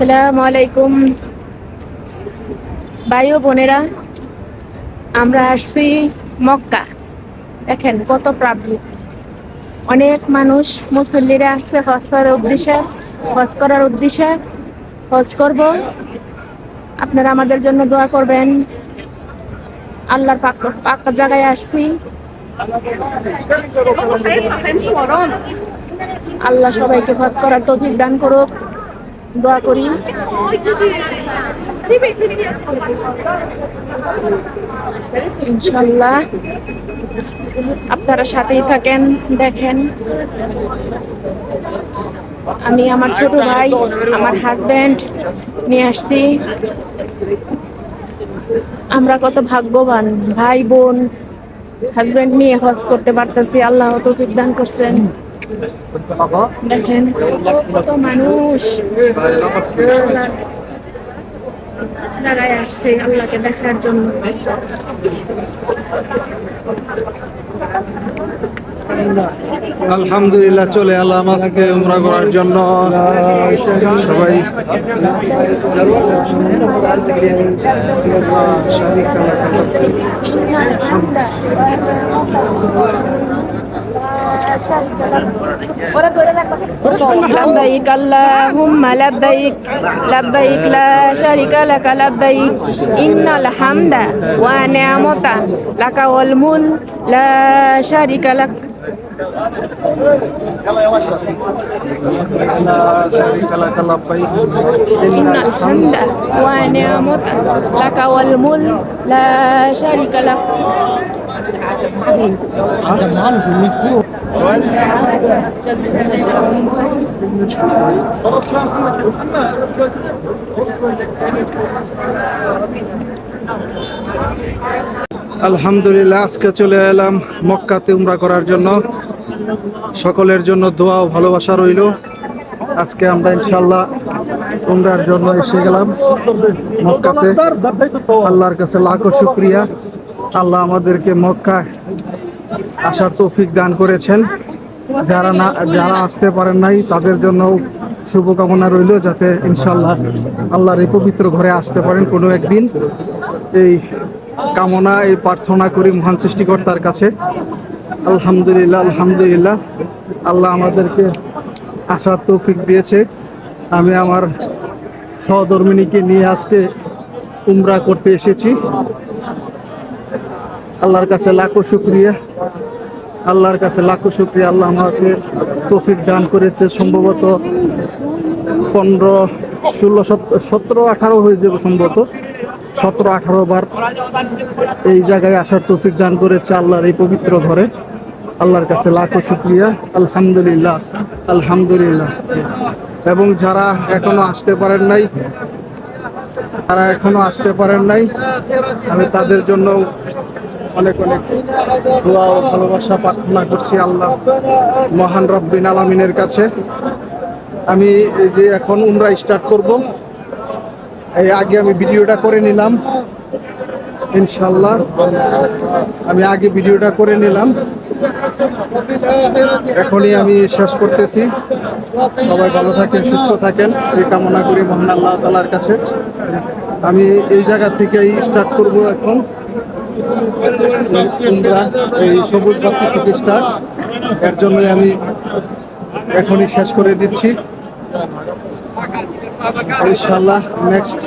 আসসালামু আলাইকুম। ভাই ও বোনেরা, আমরা আসছি মক্কা। দেখেন কত প্রাবলিক অনেক মানুষ মুসল্লিরা আসছে হজ করার উদ্দেশ্যে। হজ করার উদ্দেশ্যে হজ করব। আপনারা আমাদের জন্য দোয়া করবেন। আল্লাহর পাক পাক জায়গায় আসছি। আল্লাহ সবাইকে হজ করার তৌফিক দান করুক। দোয়া করি। ইনশাল্লাহ। আপনারা সাথেই থাকেন, দেখেন। আমি আমার ছোট ভাই, আমার হাজবেন্ড নিয়ে আসছি। আমরা কত ভাগ্যবান, ভাই, বোন হাজবেন্ড নিয়ে হজ করতে পারতেছি। আল্লাহ তৌফিক দান করছেন। দেখেন কত মানুষ। জায়গায় আসছে দেখার জন্য। আলহামদুলিল্লাহ, চলে এলাম আজকে উমরা করার জন্য। সবাই لبيك اللهم لبيك لبيك لا شريك لك لبيك. إن الحمد ونعمة لك والملك لا شريك لك. إن الحمد ونعمة لك والملك لا شريك لك. আলহামদুলিল্লাহ, আজকে চলে এলাম মক্কাতে উমরা করার জন্য। সকলের জন্য দোয়া ও ভালোবাসা রইল। আজকে আমরা ইনশাল্লাহ উমরার জন্য এসে গেলাম মক্কাতে। আল্লাহর কাছে লাখো শুক্রিয়া। আল্লাহ আমাদেরকে মক্কা আসার তৌফিক দান করেছেন। যারা না, যারা আসতে পারেন নাই, তাদের জন্য শুভকামনা রইল যাতে ইনশাল্লাহ আল্লাহর এই পবিত্র ঘরে আসতে পারেন কোনো একদিন। এই কামনা, এই প্রার্থনা করি মহান সৃষ্টিকর্তার কাছে। আলহামদুলিল্লাহ আলহামদুলিল্লাহ। আল্লাহ আমাদেরকে আসার তৌফিক দিয়েছে। আমি আমার সহধর্মিনীকে নিয়ে আজকে উমরা করতে এসেছি। আল্লাহর কাছে লাখো শুক্রিয়া। আল্লাহর কাছে লাখো শুক্রিয়া। আল্লাহ আমাকে তৌফিক দান করেছে। সম্ভবত পনেরো, ষোলো সতেরো, আঠারো হয়ে যাবে সম্ভবত। সতেরো, আঠারো বার এই জায়গায় আসার তৌফিক দান করেছে আল্লাহর এই পবিত্র ঘরে। আল্লাহর কাছে লাখো শুক্রিয়া। আলহামদুলিল্লাহ আলহামদুলিল্লাহ। এবং যারা এখনও আসতে পারেন নাই, তারা এখনও আসতে পারেন নাই। আমি তাদের জন্য অনেক অনেক দোয়া ও ভালোবাসা প্রার্থনা করছি আল্লাহ মহান রব্বিন আলামিনের কাছে। আমি এই যে এখন উমরা স্টার্ট করব। এই আগে আমি ভিডিওটা করে নিলাম। ইনশাল্লাহ আমি আগে ভিডিওটা করে নিলাম। এখনই আমি শেষ করতেছি। সবাই ভালো থাকেন, সুস্থ থাকেন। এই কামনা করি মহান আল্লাহ তালার কাছে। আমি এই জায়গা থেকেই স্টার্ট করব এখন। এই সবুজ স্টার্ট এর জন্যই আমি এখনই শেষ করে দিচ্ছি। ইনশাল্লাহ নেক্সট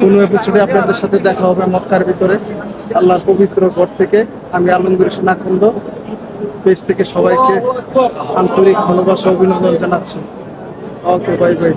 কোনো এপিসোডে আপনাদের সাথে দেখা হবে মক্কার ভিতরে, আল্লাহর পবিত্র ঘর থেকে। আমি আলমগীর সোনাখন্দ পেজ থেকে সবাইকে আন্তরিক ভালোবাসা, অভিনন্দন জানাচ্ছি। Okay bye bye